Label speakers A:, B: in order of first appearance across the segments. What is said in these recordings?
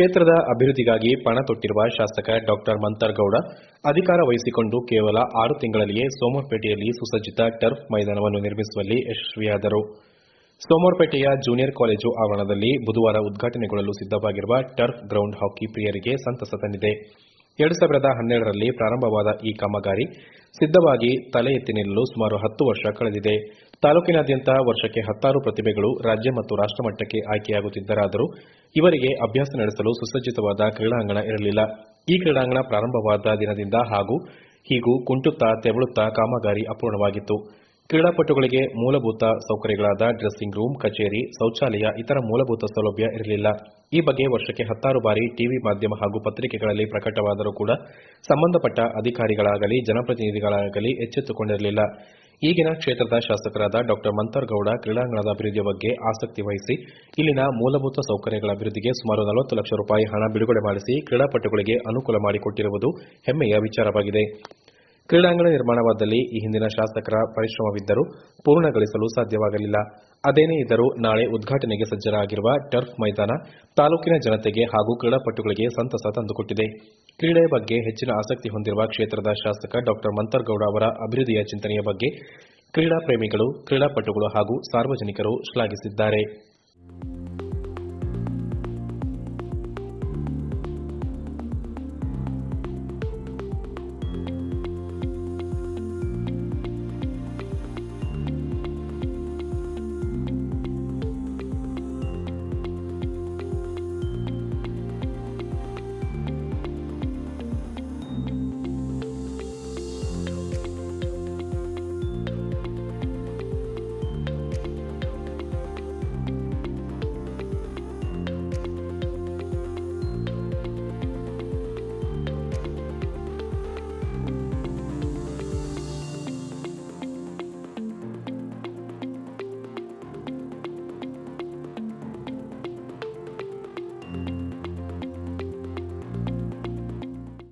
A: ಕ್ಷೇತ್ರದ ಅಭಿವೃದ್ಧಿಗಾಗಿ ಪಣ ತೊಟ್ಟಿರುವ ಶಾಸಕ ಡಾಕ್ಟರ್ ಮಂತರ್ಗೌಡ ಅಧಿಕಾರ ವಹಿಸಿಕೊಂಡು ಕೇವಲ ಆರು ತಿಂಗಳಲ್ಲಿಯೇ ಸೋಮವಾರಪೇಟೆಯಲ್ಲಿ ಸುಸಜ್ಜಿತ ಟರ್ಫ್ ಮೈದಾನವನ್ನು ನಿರ್ಮಿಸುವಲ್ಲಿ ಯಶಸ್ವಿಯಾದರು. ಸೋಮವಾರಪೇಟೆಯ ಜೂನಿಯರ್ ಕಾಲೇಜು ಆವರಣದಲ್ಲಿ ಬುಧವಾರ ಉದ್ಘಾಟನೆಗೊಳ್ಳಲು ಸಿದ್ಧವಾಗಿರುವ ಟರ್ಫ್ ಗ್ರೌಂಡ್ ಹಾಕಿ ಪ್ರಿಯರಿಗೆ ಸಂತಸ ತಂದಿದೆ. ಎರಡು ಸಾವಿರದ ಹನ್ನೆರಡರಲ್ಲಿ ಪ್ರಾರಂಭವಾದ ಈ ಕಾಮಗಾರಿ ಸಿದ್ದವಾಗಿ ತಲೆ ಎತ್ತಿ ನಿಲ್ಲಲು ಸುಮಾರು ಹತ್ತು ವರ್ಷ ಕಳೆದಿದೆ. ತಾಲೂಕಿನಾದ್ಯಂತ ವರ್ಷಕ್ಕೆ ಹತ್ತಾರು ಪ್ರತಿಭೆಗಳು ರಾಜ್ಯ ಮತ್ತು ರಾಷ್ಟ್ರಮಟ್ಟಕ್ಕೆ ಆಯ್ಕೆಯಾಗುತ್ತಿದ್ದರಾದರೂ ಇವರಿಗೆ ಅಭ್ಯಾಸ ನಡೆಸಲು ಸುಸಜ್ಜಿತವಾದ ಕ್ರೀಡಾಂಗಣ ಇರಲಿಲ್ಲ. ಈ ಕ್ರೀಡಾಂಗಣ ಪ್ರಾರಂಭವಾದ ದಿನದಿಂದ ಹಾಗೂ ಹೀಗೂ ಕುಂಟುತ್ತಾ ತೆವಳುತ್ತಾ ಕಾಮಗಾರಿ ಅಪೂರ್ಣವಾಗಿತ್ತು. ಕ್ರೀಡಾಪಟುಗಳಿಗೆ ಮೂಲಭೂತ ಸೌಕರ್ಯಗಳಾದ ಡ್ರೆಸ್ಸಿಂಗ್ ರೂಮ್, ಕಚೇರಿ, ಶೌಚಾಲಯ, ಇತರ ಮೂಲಭೂತ ಸೌಲಭ್ಯ ಇರಲಿಲ್ಲ. ಈ ಬಗ್ಗೆ ವರ್ಷಕ್ಕೆ ಹತ್ತಾರು ಬಾರಿ ಟಿವಿ ಮಾಧ್ಯಮ ಹಾಗೂ ಪತ್ರಿಕೆಗಳಲ್ಲಿ ಪ್ರಕಟವಾದರೂ ಕೂಡ ಸಂಬಂಧಪಟ್ಟ ಅಧಿಕಾರಿಗಳಾಗಲಿ, ಜನಪ್ರತಿನಿಧಿಗಳಾಗಲಿ ಎಚ್ಚೆತ್ತುಕೊಂಡಿರಲಿಲ್ಲ. ಈಗಿನ ಕ್ಷೇತ್ರದ ಶಾಸಕರಾದ ಡಾಕ್ಟರ್ ಮಂತರ್ಗೌಡ ಕ್ರೀಡಾಂಗಣದ ಅಭಿವೃದ್ಧಿಯ ಬಗ್ಗೆ ಆಸಕ್ತಿ ವಹಿಸಿ, ಇಲ್ಲಿನ ಮೂಲಭೂತ ಸೌಕರ್ಯಗಳ ಅಭಿವೃದ್ಧಿಗೆ ಸುಮಾರು ನಲವತ್ತು ಲಕ್ಷ ರೂಪಾಯಿ ಹಣ ಬಿಡುಗಡೆ ಮಾಡಿಸಿ, ಕ್ರೀಡಾಪಟುಗಳಿಗೆ ಅನುಕೂಲ ಮಾಡಿಕೊಟ್ಟಿರುವುದು ಹೆಮ್ಮೆಯ ವಿಚಾರವಾಗಿದೆ. ಕ್ರೀಡಾಂಗಣ ನಿರ್ಮಾಣವಾದಲ್ಲಿ ಈ ಹಿಂದಿನ ಶಾಸಕರ ಪರಿಶ್ರಮವಿದ್ದರೂ ಪೂರ್ಣಗೊಳಿಸಲು ಸಾಧ್ಯವಾಗಲಿಲ್ಲ. ಅದೇನೇ ಇದ್ದರೂ ನಾಳೆ ಉದ್ಘಾಟನೆಗೆ ಸಜ್ಜರಾಗಿರುವ ಟರ್ಫ್ ಮೈದಾನ ತಾಲೂಕಿನ ಜನತೆಗೆ ಹಾಗೂ ಕ್ರೀಡಾಪಟುಗಳಿಗೆ ಸಂತಸ ತಂದುಕೊಟ್ಟಿದೆ. ಕ್ರೀಡೆಯ ಬಗ್ಗೆ ಹೆಚ್ಚಿನ ಆಸಕ್ತಿ ಹೊಂದಿರುವ ಕ್ಷೇತ್ರದ ಶಾಸಕ ಡಾಕ್ಟರ್ ಮಂತರ್ಗೌಡ ಅವರ ಅಭಿವೃದ್ಧಿಯ ಚಿಂತನೆಯ ಬಗ್ಗೆ ಕ್ರೀಡಾ ಪ್ರೇಮಿಗಳು ಕ್ರೀಡಾಪಟುಗಳು ಹಾಗೂ ಸಾರ್ವಜನಿಕರು ಶ್ಲಾಘಿಸಿದ್ದಾರೆ.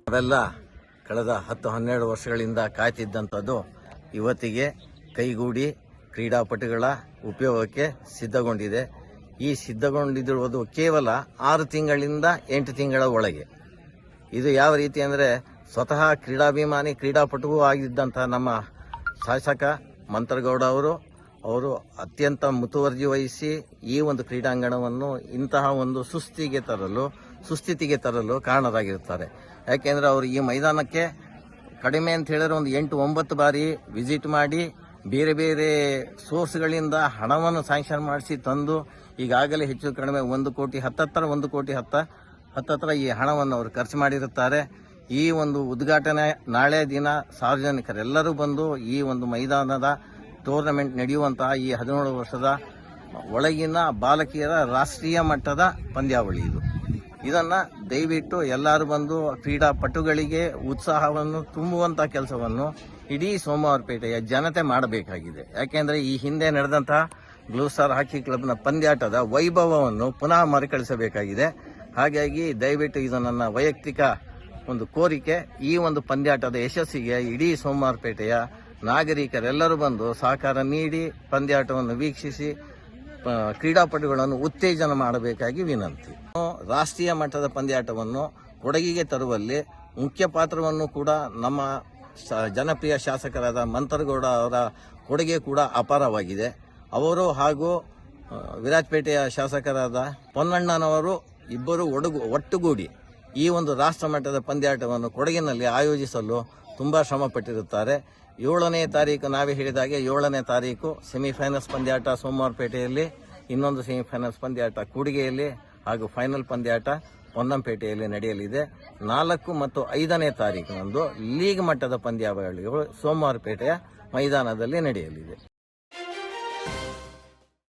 B: ಅವೆಲ್ಲ ಕಳೆದ ಹತ್ತು ಹನ್ನೆರಡು ವರ್ಷಗಳಿಂದ ಕಾಯ್ತಿದ್ದಂಥದ್ದು ಇವತ್ತಿಗೆ ಕೈಗೂಡಿ ಕ್ರೀಡಾಪಟುಗಳ ಉಪಯೋಗಕ್ಕೆ ಸಿದ್ಧಗೊಂಡಿದೆ. ಈ ಸಿದ್ಧಗೊಂಡಿದ್ದಿರುವುದು ಕೇವಲ ಆರು ತಿಂಗಳಿಂದ ಎಂಟು ತಿಂಗಳ ಒಳಗೆ. ಇದು ಯಾವ ರೀತಿ ಅಂದರೆ ಸ್ವತಃ ಕ್ರೀಡಾಭಿಮಾನಿ ಕ್ರೀಡಾಪಟುವೂ ಆಗಿದ್ದಂಥ ನಮ್ಮ ಶಾಸಕ ಮಂತ್ರಗೌಡ ಅವರು ಅವರು ಅತ್ಯಂತ ಮುತುವರ್ಜಿ ವಹಿಸಿ ಈ ಒಂದು ಕ್ರೀಡಾಂಗಣವನ್ನು ಇಂತಹ ಒಂದು ಸುಸ್ತಿಗೆ ತರಲು ಸುಸ್ಥಿತಿಗೆ ತರಲು ಕಾರಣರಾಗಿರುತ್ತಾರೆ. ಯಾಕೆಂದ್ರೆ ಅವರು ಈ ಮೈದಾನಕ್ಕೆ ಕಡಿಮೆ ಅಂತ ಹೇಳಿದ್ರೆ ಒಂದು ಎಂಟು ಒಂಬತ್ತು ಬಾರಿ ವಿಸಿಟ್ ಮಾಡಿ ಬೇರೆ ಬೇರೆ ಸೋರ್ಸ್ಗಳಿಂದ ಹಣವನ್ನು ಸ್ಯಾಂಕ್ಷನ್ ಮಾಡಿಸಿ ತಂದು ಈಗಾಗಲೇ ಹೆಚ್ಚು ಕಡಿಮೆ ಒಂದು ಕೋಟಿ ಹತ್ತತ್ತರ ಒಂದು ಕೋಟಿ ಹತ್ತ ಹತ್ತತ್ರ ಈ ಹಣವನ್ನು ಅವರು ಖರ್ಚು ಮಾಡಿರುತ್ತಾರೆ. ಈ ಒಂದು ಉದ್ಘಾಟನೆ ನಾಳೆ ದಿನ ಸಾರ್ವಜನಿಕರೆಲ್ಲರೂ ಬಂದು ಈ ಒಂದು ಮೈದಾನದ ಟೂರ್ನಮೆಂಟ್ ನಡೆಯುವಂತಹ ಈ ಹದಿನೇಳು ವರ್ಷದ ಒಳಗಿನ ಬಾಲಕಿಯರ ರಾಷ್ಟ್ರೀಯ ಮಟ್ಟದ ಪಂದ್ಯಾವಳಿ ಇದು. ಇದನ್ನ ದಯವಿಟ್ಟು ಎಲ್ಲರೂ ಬಂದು ಕ್ರೀಡಾಪಟುಗಳಿಗೆ ಉತ್ಸಾಹವನ್ನು ತುಂಬುವಂತ ಕೆಲಸವನ್ನು ಇಡೀ ಸೋಮವಾರಪೇಟೆಯ ಜನತೆ ಮಾಡಬೇಕಾಗಿದೆ. ಯಾಕೆಂದ್ರೆ ಈ ಹಿಂದೆ ನಡೆದಂತಹ ಬ್ಲೂ ಸ್ಟಾರ್ ಹಾಕಿ ಕ್ಲಬ್ನ ಪಂದ್ಯಾಟದ ವೈಭವವನ್ನು ಪುನಃ ಮರುಕಳಿಸಬೇಕಾಗಿದೆ. ಹಾಗಾಗಿ ದಯವಿಟ್ಟು ಇದು ನನ್ನ ವೈಯಕ್ತಿಕ ಒಂದು ಕೋರಿಕೆ. ಈ ಒಂದು ಪಂದ್ಯಾಟದ ಯಶಸ್ಸಿಗೆ ಇಡೀ ಸೋಮವಾರಪೇಟೆಯ ನಾಗರಿಕರೆಲ್ಲರೂ ಬಂದು ಸಹಕಾರ ನೀಡಿ ಪಂದ್ಯಾಟವನ್ನು ವೀಕ್ಷಿಸಿ ಕ್ರೀಡಾಪಟುಗಳನ್ನು ಉತ್ತೇಜನ ಮಾಡಬೇಕಾಗಿ ವಿನಂತಿ. ರಾಷ್ಟ್ರೀಯ ಮಟ್ಟದ ಪಂದ್ಯಾಟವನ್ನು ಕೊಡಗಿಗೆ ತರುವಲ್ಲಿ ಮುಖ್ಯ ಪಾತ್ರವನ್ನು ಕೂಡ ನಮ್ಮ ಜನಪ್ರಿಯ ಶಾಸಕರಾದ ಮಂತರಗೌಡ ಅವರ ಕೊಡುಗೆ ಕೂಡ ಅಪಾರವಾಗಿದೆ. ಅವರು ಹಾಗೂ ವಿರಾಜಪೇಟೆಯ ಶಾಸಕರಾದ ಪೊನ್ನಣ್ಣನವರು ಇಬ್ಬರು ಒಡಗು, ಒಟ್ಟುಗೂಡಿ ಈ ಒಂದು ರಾಷ್ಟ್ರ ಮಟ್ಟದ ಪಂದ್ಯಾಟವನ್ನು ಕೊಡಗಿನಲ್ಲಿ ಆಯೋಜಿಸಲು ತುಂಬಾ ಶ್ರಮ ಪಟ್ಟಿರುತ್ತಾರೆ ಏಳನೇ ತಾರೀಕು ನಾವೇ ಹೇಳಿದಾಗೆ ಏಳನೇ ತಾರೀಕು ಸೆಮಿಫೈನಲ್ಸ್ ಪಂದ್ಯಾಟ ಸೋಮವಾರಪೇಟೆಯಲ್ಲಿ, ಇನ್ನೊಂದು ಸೆಮಿಫೈನಲ್ಸ್ ಪಂದ್ಯಾಟ ಕೂಡಿಗೆಯಲ್ಲಿ ಹಾಗೂ ಫೈನಲ್ ಪಂದ್ಯಾಟ ಪೊನ್ನಂಪೇಟೆಯಲ್ಲಿ ನಡೆಯಲಿದೆ. ನಾಲ್ಕು ಮತ್ತು ಐದನೇ ತಾರೀಕಿನಂದು ಲೀಗ್ ಮಟ್ಟದ ಪಂದ್ಯಾವಳಿಗಳು ಸೋಮವಾರಪೇಟೆಯ ಮೈದಾನದಲ್ಲಿ ನಡೆಯಲಿದೆ.